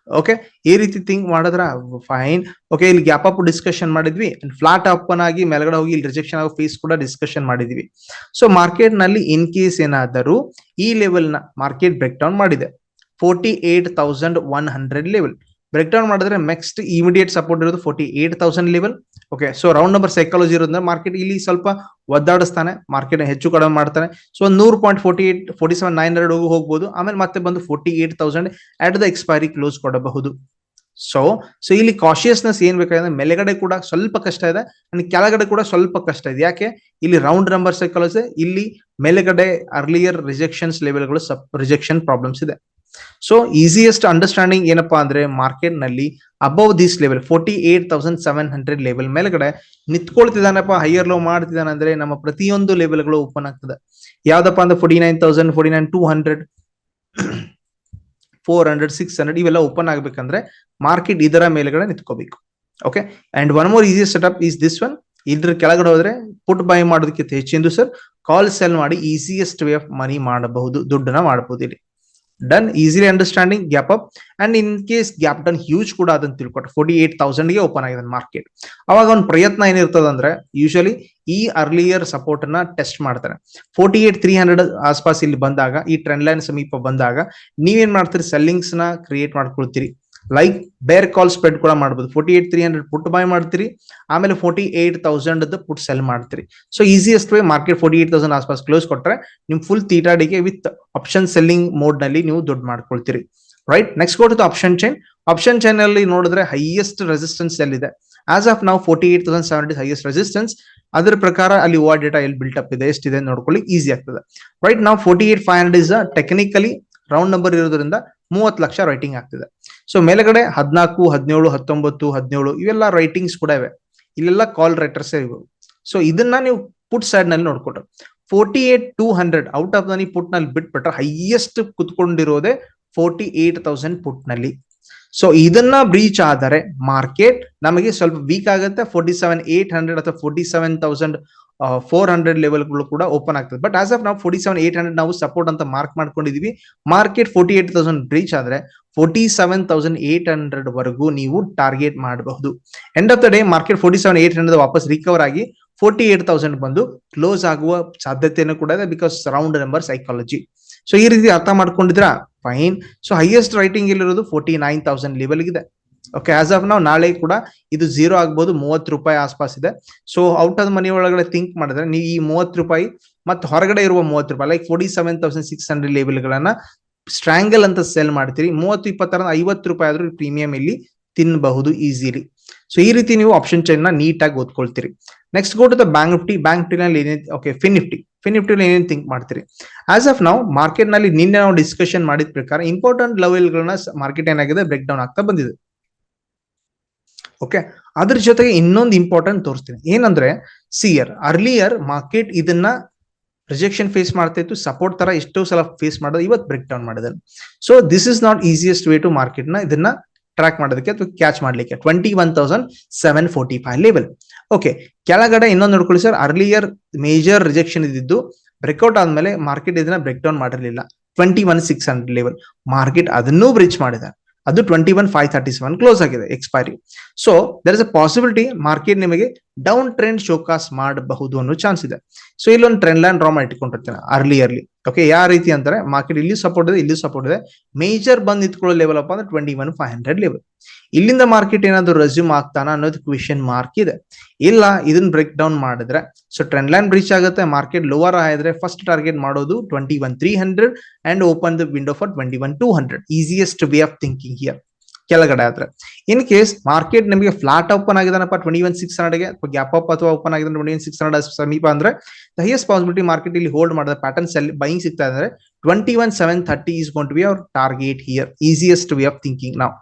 [SPEAKER 1] okay ಈ ರೀತಿ ಥಿಂಕ್ ಮಾಡಿದ್ರ ಫೈನ್ ಓಕೆ ಇಲ್ಲಿ ಗ್ಯಾಪ್ ಅಪ್ ಡಿಸ್ಕಷನ್ ಮಾಡಿದ್ವಿ. ಫ್ಲಾಟ್ ಓಪನ್ ಆಗಿ ಮೇಲ್ಗಡೆ ಹೋಗಿ ಇಲ್ಲಿ ರಿಜೆಕ್ಷನ್ ಆಗೋ ಫೀಸ್ ಕೂಡ ಡಿಸ್ಕಷನ್ ಮಾಡಿದ್ವಿ. ಸೊ ಮಾರ್ಕೆಟ್ನಲ್ಲಿ ಇನ್ ಕೇಸ್ ಏನಾದರೂ ಈ ಲೆವೆಲ್ನ ಮಾರ್ಕೆಟ್ ಬ್ರೇಕ್ ಡೌನ್ ಮಾಡಿದೆ. Forty eight thousand one hundred level break down ಮಾಡಿದ್ರೆ ನೆಕ್ಸ್ಟ್ ಇಮಿಡಿಯೇಟ್ ಸಪೋರ್ಟ್ ಇರೋದು forty eight thousand level okay so round number psychology ಇರೋದ್ರಿಂದ ಮಾರ್ಕೆಟ್ ಇಲ್ಲಿ ಸ್ವಲ್ಪ ಒದ್ದಾಡಿಸ್ತಾನೆ ಮಾರ್ಕೆಟ್ ಹೆಚ್ಚು ಕಡಿಮೆ ಮಾಡ್ತಾನೆ. ಸೊ ಒಂದು ನೂರು point forty eight forty seven nine hundred ಹೋಗ್ಬೋದು. ಆಮೇಲೆ ಮತ್ತೆ ಬಂದು forty eight thousand at the expiry close ಕೊಡಬಹುದು. ಸೊ ಸೊ ಇಲ್ಲಿ ಕಾಶಿಯಸ್ನೆಸ್ ಏನ್ ಬೇಕಾದ್ರೆ ಮೇಲೆಗಡೆ ಕೂಡ ಸ್ವಲ್ಪ ಕಷ್ಟ ಇದೆ ಅಂಡ್ ಕೆಳಗಡೆ ಕೂಡ ಸ್ವಲ್ಪ ಕಷ್ಟ ಇದೆ. ಯಾಕೆ? ಇಲ್ಲಿ ರೌಂಡ್ ನಂಬರ್ ಸೈಕಾಲಜಿ ಇಲ್ಲಿ ಮೇಲೆಗಡೆ ಅರ್ಲಿಯರ್ ರಿಜೆಕ್ಷನ್ಸ್ ಲೆವೆಲ್ಗಳು ಸಬ್ ರಿಜೆಕ್ಷನ್ ಪ್ರಾಬ್ಲಮ್ಸ್ ಇದೆ. ಸೊ ಈಸಿಯೆಸ್ಟ್ ಅಂಡರ್ಸ್ಟ್ಯಾಂಡಿಂಗ್ ಏನಪ್ಪಾ ಅಂದ್ರೆ ಮಾರ್ಕೆಟ್ನಲ್ಲಿ above this level forty eight thousand seven hundred level ಮೇಲ್ಗಡೆ ನಿಂತ್ಕೊಳ್ತಿದ್ದಾನಪ್ಪ ಹೈಯರ್ ಲೋ ಮಾಡ್ತಿದ್ದಾನೆ ಅಂದ್ರೆ ನಮ್ಮ ಪ್ರತಿಯೊಂದು ಲೆವೆಲ್ಗಳು ಓಪನ್ ಆಗ್ತದೆ. ಯಾವ್ದಪ್ಪ ಅಂದ್ರೆ forty nine thousand forty nine two hundred four hundred six hundred ಇವೆಲ್ಲ ಓಪನ್ ಆಗ್ಬೇಕಂದ್ರೆ ಮಾರ್ಕೆಟ್ ಇದರ ಮೇಲ್ಗಡೆ ನಿಂತ್ಕೋಬೇಕು. Okay and one more easy setup is this one ಇದ್ರ ಕೆಳಗಡೆ ಹೋದ್ರೆ ಪುಟ್ ಬೈ ಮಾಡೋದಕ್ಕಿಂತ ಹೆಚ್ಚಿಂದು ಸರ್ ಕಾಲ್ ಸೆಲ್ ಮಾಡಿ ಈಸಿಯೆಸ್ಟ್ ವೇ ಆಫ್ ಮನಿ ಮಾಡಬಹುದು, ದುಡ್ಡನ್ನ ಮಾಡಬಹುದು ಇಲ್ಲಿ. Done easily understanding gap up and in case gap down huge ಕೂಡ ಅದಂತ ತಿಳ್ಕೊಟ್ಟು ಫೋರ್ಟಿ ಏಟ್ ತೌಸಂಡ್ಗೆ ಓಪನ್ ಆಗಿದೆ ಮಾರ್ಕೆಟ್ ಅವಾಗ ಒಂದು ಪ್ರಯತ್ನ ಏನಿರ್ತದಂದ್ರೆ ಯೂಶಲಿ ಈ ಅರ್ಲಿಯರ್ ಸಪೋರ್ಟ್ನ ಟೆಸ್ಟ್ ಮಾಡ್ತಾರೆ ಫೋರ್ಟಿ ಏಟ್ ತ್ರೀ ಹಂಡ್ರೆಡ್ ಆಸ್ಪಾಸ್ ಇಲ್ಲಿ ಬಂದಾಗ ಈ ಟ್ರೆಂಡ್ ಲೈನ್ ಸಮೀಪ ಬಂದಾಗ ನೀವೇನ್ ಮಾಡ್ತೀರಿ ಸೆಲ್ಲಿಂಗ್ಸ್ನ ಕ್ರಿಯೇಟ್ ಮಾಡ್ಕೊಳ್ತೀರಿ ಲೈಕ್ ಬೇರ್ ಕಾಲ್ ಸ್ಪ್ರೆಡ್ ಕೂಡ ಮಾಡ್ಬೋದು. Forty eight three hundred put buy ಮಾಡ್ತೀರಿ. ಆಮೇಲೆ forty eight thousand put sell ಮಾಡ್ತೀರಿ. So easiest way market forty eight thousand ಆಸ್ಪಾಸ್ close ಕೊಟ್ಟರೆ ನಿಮ್ ಫುಲ್ ತೀಟಾಡಿಗೆ ವಿತ್ ಆಪ್ಷನ್ ಸೆಲ್ಲಿಂಗ್ ಮೋಡ್ನಲ್ಲಿ ನೀವು ದುಡ್ಡು ಮಾಡ್ಕೊಳ್ತೀರಿ. Right next go to option chain option chain ಅಲ್ಲಿ ನೋಡಿದ್ರೆ ಹೈಯೆಸ್ಟ್ ರೆಸಿಸ್ಟೆನ್ಸ್ ಎಲ್ಲಿದೆ? ಆಸ್ ಆಫ್ ನಾವು forty eight thousand seventy highest resistance ಅದರ ಪ್ರಕಾರ ಅಲ್ಲಿ ಓ ಡೇಟಾ ಎಲ್ಲಿ ಬಿಲ್ಟ್ ಅಪ್ ಇದೆ, ಎಷ್ಟಿದೆ ನೋಡ್ಕೊಳ್ಳಿ ಈಸಿ ಆಗ್ತದೆ. ರೈಟ್ ನಾವು forty eight five hundred is technically round number ಇರೋದ್ರಿಂದ ಮೂವತ್ತು ಲಕ್ಷ ರೈಟಿಂಗ್ ಆಗ್ತಿದೆ. ಸೊ ಮೇಲೆಗಡೆ ಹದಿನಾಲ್ಕು, ಹದಿನೇಳು, ಹತ್ತೊಂಬತ್ತು, ಹದಿನೇಳು ಇವೆಲ್ಲ ರೈಟಿಂಗ್ಸ್ ಕೂಡ ಇವೆ. ಇಲ್ಲೆಲ್ಲ ಕಾಲ್ ರೈಟರ್ಸ್ ಇವೆ ಸೊ ಇದನ್ನ ನೀವು ಪುಟ್ ಸೈಡ್ನಲ್ಲಿ ನೋಡ್ಕೊಟ್ರೆ forty eight two hundred out of ದನಿ ಪುಟ್ನಲ್ಲಿ ಬಿಟ್ಬಿಟ್ರೆ ಹೈಯೆಸ್ಟ್ ಕುತ್ಕೊಂಡಿರೋದೇ ಫೋರ್ಟಿ ಏಟ್ ತೌಸಂಡ್ ಪುಟ್ನಲ್ಲಿ. ಸೊ ಇದನ್ನ ಬ್ರೀಚ್ ಆದರೆ ಮಾರ್ಕೆಟ್ ನಮಗೆ ಸ್ವಲ್ಪ ವೀಕ್ ಆಗುತ್ತೆ. ಫೋರ್ಟಿ ಸೆವೆನ್ ಏಟ್ ಹಂಡ್ರೆಡ್ ಅಥವಾ forty seven thousand four hundred ಲೆವೆಲ್ಗಳು ಕೂಡ ಓಪನ್ ಆಗ್ತದೆ. ಬಟ್ ಆಸ್ ಆಫ್ ನಾವು ಫೋರ್ಟಿ ಸೆವೆನ್ ಏಟ್ ಹಂಡ್ರೆಡ್ ನಾವು ಸಪೋರ್ಟ್ ಅಂತ mark ಮಾಡ್ಕೊಂಡಿದೀವಿ. Market forty eight thousand breach ಆದ್ರೆ forty seven thousand eight hundred ವರೆಗೂ ನೀವು ಟಾರ್ಗೆಟ್ ಮಾಡಬಹುದು. End of the day market forty seven eight hundred ವಾಪಸ್ ರಿಕವರ್ ಆಗಿ ಫೋರ್ಟಿ ಏಟ್ ತೌಸಂಡ್ ಬಂದು ಕ್ಲೋಸ್ ಆಗುವ ಸಾಧ್ಯತೆಯನ್ನು ಕೂಡ ಇದೆ because round number psychology so ಈ ರೀತಿ ಅರ್ಥ ಮಾಡ್ಕೊಂಡಿದ್ರ ಫೈನ್ ಸೊ ಹೈಯೆಸ್ಟ್ ರೈಟಿಂಗ್ ಇಲ್ಲಿರೋದು ಫೋರ್ಟಿ ನೈನ್ ತೌಸಂಡ್ ಲೆವೆಲ್ ಇದೆ ಓಕೆ ಆಸ್ ಆಫ್ ನಾವು ನಾಳೆ ಕೂಡ ಇದು ಜೀರೋ ಆಗ್ಬೋದು, ಮೂವತ್ತು ರೂಪಾಯಿ ಆಸ್ಪಾಸ್ ಇದೆ. ಸೊ ಔಟ್ ಆಫ್ ಮನಿ ಒಳಗಡೆ ಥಿಂಕ್ ಮಾಡಿದ್ರೆ ನೀವು ಈ ಮೂವತ್ತು ರೂಪಾಯಿ ಮತ್ತೆ ಹೊರಗಡೆ ಇರುವ ಮೂವತ್ತು ರೂಪಾಯಿ like forty seven thousand six hundred ಲೆವೆಲ್ಗಳನ್ನ strangle ಅಂತ ಸೆಲ್ ಮಾಡ್ತೀರಿ. ಮೂವತ್ತು ಇಪ್ಪತ್ತರ ಐವತ್ತು ರೂಪಾಯಿ ಆದ್ರೂ ಪ್ರೀಮಿಯಂ ಇಲ್ಲಿ ತಿನ್ನಬಹುದು ಈಸಿಲಿ ಸೊ ಈ ರೀತಿ ನೀವು ಆಪ್ಷನ್ ಚೈನ್ನ ನೀಟಾಗಿ ಓದ್ಕೊಳ್ತೀರಿ. Next go to the bank nifty bank nifty ನಲ್ಲಿ ಏನೇನು okay fin nifty fin nifty ಏನೇನು ಥಿಂಕ್ ಮಾಡ್ತೀರಿ? ಆಸ್ ಆಫ್ ನಾವು ಮಾರ್ಕೆಟ್ನಲ್ಲಿ ನಿನ್ನೆ ನಾವು ಡಿಸ್ಕಷನ್ ಮಾಡಿದ ಪ್ರಕಾರ ಇಂಪಾರ್ಟೆಂಟ್ ಲೆವೆಲ್ ಗಳನ್ನ ಮಾರ್ಕೆಟ್ ಏನಾಗಿದೆ ಬ್ರೇಕ್ ಡೌನ್ ಆಗ್ತಾ ಬಂದಿದೆ. ಓಕೆ ಅದ್ರ ಜೊತೆಗೆ ಇನ್ನೊಂದು ಇಂಪಾರ್ಟೆಂಟ್ ತೋರಿಸ್ತೀನಿ. ಏನಂದ್ರೆ ಸಿಯರ್ ಅರ್ಲಿಯರ್ ಮಾರ್ಕೆಟ್ ಇದನ್ನ ರಿಜೆಕ್ಷನ್ ಫೇಸ್ ಮಾಡ್ತಾ ಇತ್ತು. ಸಪೋರ್ಟ್ ತರ ಎಷ್ಟೋ ಸಲ ಫೇಸ್ ಮಾಡೋದು ಇವತ್ತು ಬ್ರೇಕ್ ಡೌನ್ ಮಾಡಿದ್ರು so this is not easiest way to ಮಾರ್ಕೆಟ್ನ ಇದನ್ನ ಟ್ರ್ಯಾಕ್ ಮಾಡೋದಕ್ಕೆ ಅಥವಾ ಕ್ಯಾಚ್ ಮಾಡ್ಲಿಕ್ಕೆ. Twenty one thousand seven forty five level okay ಕೆಳಗಡೆ ಇನ್ನೊಂದು ನೋಡ್ಕೊಳ್ಳಿ ಸರ್ ಅರ್ಲಿಯರ್ ಮೇಜರ್ ರಿಜೆಕ್ಷನ್ ಇದ್ದಿದ್ದು ಬ್ರೇಕ್ಔಟ್ ಆದ್ಮೇಲೆ ಮಾರ್ಕೆಟ್ ಇದನ್ನ ಬ್ರೇಕ್ ಡೌನ್ ಮಾಡಿರಲಿಲ್ಲ. Twenty one six hundred level market ಅದನ್ನೂ ಬ್ರಿಚ್ ಮಾಡಿದೆ. ಅದು twenty one five thirty seven close ಆಗಿದೆ expiry so there is a possibility market ನಿಮಗೆ ಡೌನ್ ಟ್ರೆಂಡ್ ಶೋಕಾಸ್ ಮಾಡಬಹುದು ಅನ್ನೋ ಚಾನ್ಸ್ ಇದೆ. ಸೊ ಇಲ್ಲೊಂದು ಟ್ರೆಂಡ್ ಲೈನ್ ಡ್ರಾ ಮಾಡಿ ಇಟ್ಕೊಂಡಿರ್ತೀನಿ ಅರ್ಲಿ ಅರ್ಲಿ ಓಕೆ ಯಾವ ರೀತಿ ಅಂತಾರೆ ಮಾರ್ಕೆಟ್ ಇಲ್ಲಿ ಸಪೋರ್ಟ್ ಇದೆ, ಇಲ್ಲಿ ಸಪೋರ್ಟ್ ಇದೆ. ಮೇಜರ್ ಬಂದ್ ನಿಂತ್ಕೊಳ್ಳೋ ಲೆವೆಲ್ ಅಪ್ಪ ಅಂದ್ರೆ twenty one five hundred level ಇಲ್ಲಿಂದ ಮಾರ್ಕೆಟ್ ಏನಾದ್ರು ರೆಸ್ಯೂಮ್ ಆಗ್ತಾನ ಅನ್ನೋದು ಕ್ವಿಶನ್ ಮಾರ್ಕ್ ಇದೆ. ಇಲ್ಲ, ಇದನ್ನ ಬ್ರೇಕ್ ಡೌನ್ ಮಾಡಿದ್ರೆ. ಸೊ ಟ್ರೆಂಡ್ ಲೈನ್ ಬ್ರೀಚ್ ಆಗುತ್ತೆ ಮಾರ್ಕೆಟ್ ಲೋವರ್ ಆದ್ರೆ ಫಸ್ಟ್ ಟಾರ್ಗೆಟ್ ಮಾಡೋದು twenty one three hundred and open the window for twenty one two hundred easiest way of thinking here ಕೆಳಗಡೆ ಆದ್ರೆ. ಇನ್ ಕೇಸ್ ಮಾರ್ಕೆಟ್ ನಿಮಗೆ flat open ಆಗಿದಾನಪ್ಪ twenty one six ಹಂಡ್ರೆಡ್ಗೆ gap up ಅಥವಾ open ಆಗಿದೆ twenty one six hundred ಸಮೀಪ ಅಂದ್ರೆ the highest possibility market ಇಲ್ಲಿ ಹೋಲ್ಡ್ ಮಾಡಿದ ಪ್ಯಾಟರ್ನ್ ಅಲ್ಲಿ ಬೈಯಿಂಗ್ ಸಿಗ್ತಾ ಅಂದ್ರೆ twenty one seven thirty is gonna be our target here easiest way of thinking ನಾವು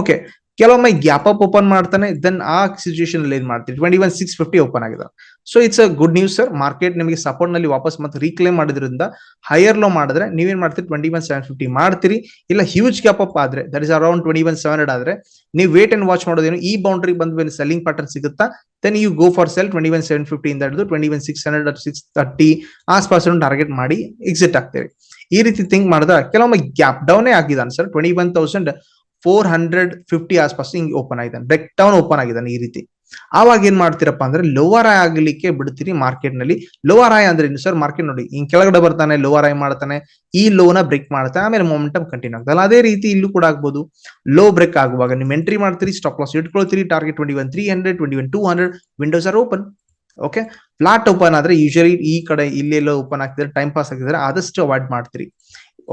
[SPEAKER 1] ಓಕೆ ಕೆಲವೊಮ್ಮೆ ಗ್ಯಾಪ್ ಅಪ್ ಓಪನ್ ಮಾಡ್ತಾನೆ ದೆನ್ ಆ ಸಿಚುವೇಶನ್ ಅಲ್ಲಿ ಏನ್ ಮಾಡ್ತೀವಿ twenty one six fifty open ಆಗಿದೆ. So it's a good news sir market ನಿಮಗೆ ಸಪೋರ್ಟ್ನಲ್ಲಿ ವಾಪಸ್ ಮತ್ತೆ ರೀಕ್ಲೇಮ್ ಮಾಡಿದ್ರಿಂದ ಹೈಯರ್ ಲೋ ಮಾಡಿದ್ರೆ ನೀವೇನ್ ಮಾಡ್ತೀರಿ? ಟ್ವೆಂಟಿ ಒನ್ ಸೆವೆನ್ ಫಿಫ್ಟಿ ಮಾಡ್ತೀರಿ. ಇಲ್ಲ ಹ್ಯೂಜ್ ಗ್ಯಾಪ್ ಅಪ್ ಆದ್ರೆ that is around twenty one seven hundred ಆದ್ರೆ, ನೀವು ವೇಟ್ ಅಂಡ್ ವಾಚ್ ಮಾಡೋದೇನು, ಈ ಬೌಂಡ್ರಿ ಬಂದ ಮೇಲೆ ಸೆಲ್ಲಿಂಗ್ ಪ್ಯಾಟರ್ನ್ ಸಿಗುತ್ತಾ? Then you go for sell twenty one seven fifty ಇಂದ ಹಿಡಿದು twenty one six hundred six thirty ಆಸ್ಪಾಸ್ target ಮಾಡಿ ಎಕ್ಸಿಟ್ ಆಗ್ತೀರಿ. ಈ ರೀತಿ ಥಿಂಕ್ ಮಾಡಿದ್ರೆ ಕೆಲವೊಮ್ಮೆ ಗ್ಯಾಪ್ ಡೌನೇ ಆಗಿದ್ದಾನೆ sir twenty one thousand four hundred fifty ಆಸ್ಪಾಸ್ ಹಿಂಗೆ ಓಪನ್ ಆಗಿದ್ದಾನೆ ಬ್ರೇಕ್ ಡೌನ್ ಓಪನ್ ಆಗಿದ್ದಾನೆ ಈ ರೀತಿ. ಆವಾಗ ಏನ್ ಮಾಡ್ತೀರಪ್ಪ ಅಂದ್ರೆ ಲೋವರ್ ಆಯ್ ಆಗ್ಲಿಕ್ಕೆ ಬಿಡ್ತೀರಿ ಮಾರ್ಕೆಟ್ನಲ್ಲಿ. ಲೋವರ್ ಆಯ್ ಅಂದ್ರೆ ಸರ್ ಮಾರ್ಕೆಟ್ ನೋಡಿ ಹಿಂಗ್ ಕೆಳಗಡೆ ಬರ್ತಾನೆ ಲೋವರ್ ಆಯ್ ಮಾಡ್ತಾನೆ, ಈ ಲೋನ ಬ್ರೇಕ್ ಮಾಡ್ತಾನೆ, ಆಮೇಲೆ ಮೊಮೆಂಟಮ್ ಕಂಟಿನ್ಯೂ ಆಗ್ತಲ್ಲ ಅದೇ ರೀತಿ ಇಲ್ಲೂ ಕೂಡ ಆಗ್ಬೋದು. ಲೋ ಬ್ರೇಕ್ ಆಗುವಾಗ ನಿಮ್ ಎಂಟ್ರಿ ಮಾಡ್ತೀರಿ stop loss ಇಟ್ಕೊಳ್ತೀರಿ target twenty one three hundred twenty one two hundred windows are open okay flat open ಆದ್ರೆ ಯೂಶಲಿ ಈ ಕಡೆ ಇಲ್ಲೆಲ್ಲ ಓಪನ್ ಆಗ್ತಿದ್ರೆ ಟೈಮ್ ಪಾಸ್ ಆಗ್ತಿದ್ರೆ ಆದಷ್ಟು ಅವಾಯ್ಡ್ ಮಾಡ್ತೀರಿ.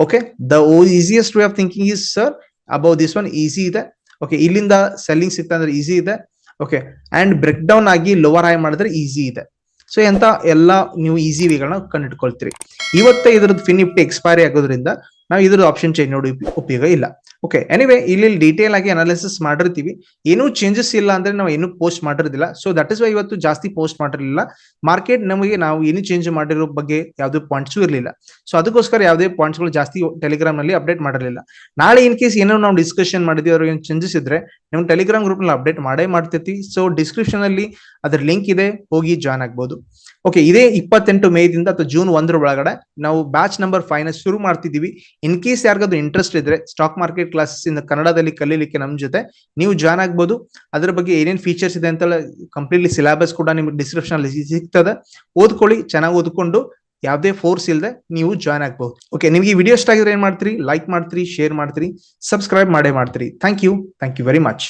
[SPEAKER 1] Okay the easiest way of thinking is sir above this one easy ಇದೆ. Okay ಇಲ್ಲಿಂದ ಸೆಲ್ಲಿಂಗ್ ಸಿಗ್ತಾ ಅಂದ್ರೆ ಈಸಿ ಇದೆ. ಓಕೆ ಅಂಡ್ ಬ್ರೇಕ್ ಡೌನ್ ಆಗಿ ಲೋವರ್ ಹೈ ಮಾಡಿದ್ರೆ ಈಸಿ ಇದೆ. ಸೊ ಎಂತ? ಎಲ್ಲ ನೀವು ಈಸಿ ವೇಗಳನ್ನ ಕಂಡಿಟ್ಕೊಳ್ತೀರಿ. ಇವತ್ತೇ ಇದ್ರದ್ದು ಫಿನಿಫ್ಟಿ ನಿಫ್ಟಿ ಎಕ್ಸ್ಪೈರಿ ಆಗೋದ್ರಿಂದ ನಾವು ಇದ್ರದ್ದು ಆಪ್ಷನ್ ಚೇಂಜ್ ನೋಡಿ ಉಪಯೋಗ ಇಲ್ಲ. ಓಕೆ ಎನಿವೆ ಇಲ್ಲಿ ಡೀಟೇಲ್ ಆಗಿ ಅನಾಲಿಸಿಸ್ ಮಾಡಿರ್ತೀವಿ. ಏನೂ ಚೇಂಜಸ್ ಇಲ್ಲ ಅಂದ್ರೆ ನಾವು ಏನು ಪೋಸ್ಟ್ ಮಾಡಿರೋದಿಲ್ಲ. ಸೊ ದಟ್ ಇಸ್ ವೈ ಇವತ್ತು ಜಾಸ್ತಿ ಪೋಸ್ಟ್ ಮಾಡಿರಲಿಲ್ಲ. ಮಾರ್ಕೆಟ್ ನಮಗೆ ನಾವು ಏನು ಚೇಂಜ್ ಮಾಡಿರೋ ಬಗ್ಗೆ ಯಾವುದೇ ಪಾಯಿಂಟ್ಸ್ ಇರಲಿಲ್ಲ. ಸೊ ಅದಕ್ಕೋಸ್ಕರ ಯಾವುದೇ ಪಾಯಿಂಟ್ಸ್ಗಳು ಜಾಸ್ತಿ ಟೆಲಿಗ್ರಾಮ್ನಲ್ಲಿ ಅಪ್ಡೇಟ್ ಮಾಡಿರಲಿಲ್ಲ. ನಾಳೆ ಇನ್ ಕೇಸ್ ಏನೋ ನಾವು ಡಿಸ್ಕಷನ್ ಮಾಡಿದ್ವಿ ಅವ್ರಿಗೆ ಏನು ಚೇಂಜಸ್ ಇದ್ರೆ, ನಿಮ್ಮ ಟೆಲಿಗ್ರಾಮ್ ಗ್ರೂಪ್ನಲ್ಲಿ ಅಪ್ಡೇಟ್ ಮಾಡೇ ಮಾಡ್ತಿರ್ತೀವಿ ಸೊ ಡಿಸ್ಕ್ರಿಪ್ಷನ್ ಅಲ್ಲಿ ಅದ್ರ ಲಿಂಕ್ ಇದೆ, ಹೋಗಿ ಜಾಯ್ನ್ ಆಗ್ಬೋದು. ಓಕೆ ಇದೇ ಇಪ್ಪತ್ತೆಂಟು ಮೇದಿಂದ ಅಥವಾ ಜೂನ್ ಒಂದರ ಒಳಗಡೆ ನಾವು ಬ್ಯಾಚ್ ನಂಬರ್ ಫೈವ್ನ ಶುರು ಮಾಡ್ತಿದ್ದೀವಿ. ಇನ್ ಕೇಸ್ ಯಾರಿಗಾದ್ರು ಇಂಟ್ರೆಸ್ಟ್ ಇದ್ರೆ ಸ್ಟಾಕ್ ಮಾರ್ಕೆಟ್ ಕ್ಲಾಸಸ್ ಇಂದ ಕನ್ನಡದಲ್ಲಿ ಕಲೀಲಿಕ್ಕೆ ನಮ್ ಜೊತೆ. ನೀವು ಜಾಯ್ನ್ ಆಗ್ಬೋದು. ಅದ್ರ ಬಗ್ಗೆ ಏನೇನ್ ಫೀಚರ್ಸ್ ಇದೆ ಅಂತ ಕಂಪ್ಲೀಟ್ಲಿ ಸಿಲೆಬಸ್ ಕೂಡ ನಿಮ್ಗೆ ಡಿಸ್ಕ್ರಿಪ್ಷನ್ ಅಲ್ಲಿ ಸಿಗ್ತದೆ. ಓದ್ಕೊಳ್ಳಿ, ಚೆನ್ನಾಗಿ ಓದ್ಕೊಂಡು ಯಾವುದೇ ಫೋರ್ಸ್ ಇಲ್ಲದೆ ನೀವು ಜಾಯ್ನ್ ಆಗ್ಬಹುದು ಓಕೆ ನಿಮ್ಗೆ ಈ ವಿಡಿಯೋ ಇಷ್ಟ ಆಗಿದ್ರೆ ಏನ್ ಮಾಡ್ತೀರಿ? ಲೈಕ್ ಮಾಡ್ತೀರಿ ಶೇರ್ ಮಾಡ್ತೀರಿ ಸಬ್ಸ್ಕ್ರೈಬ್ ಮಾಡೇ ಮಾಡ್ತೀರಿ. Thank you thank you very much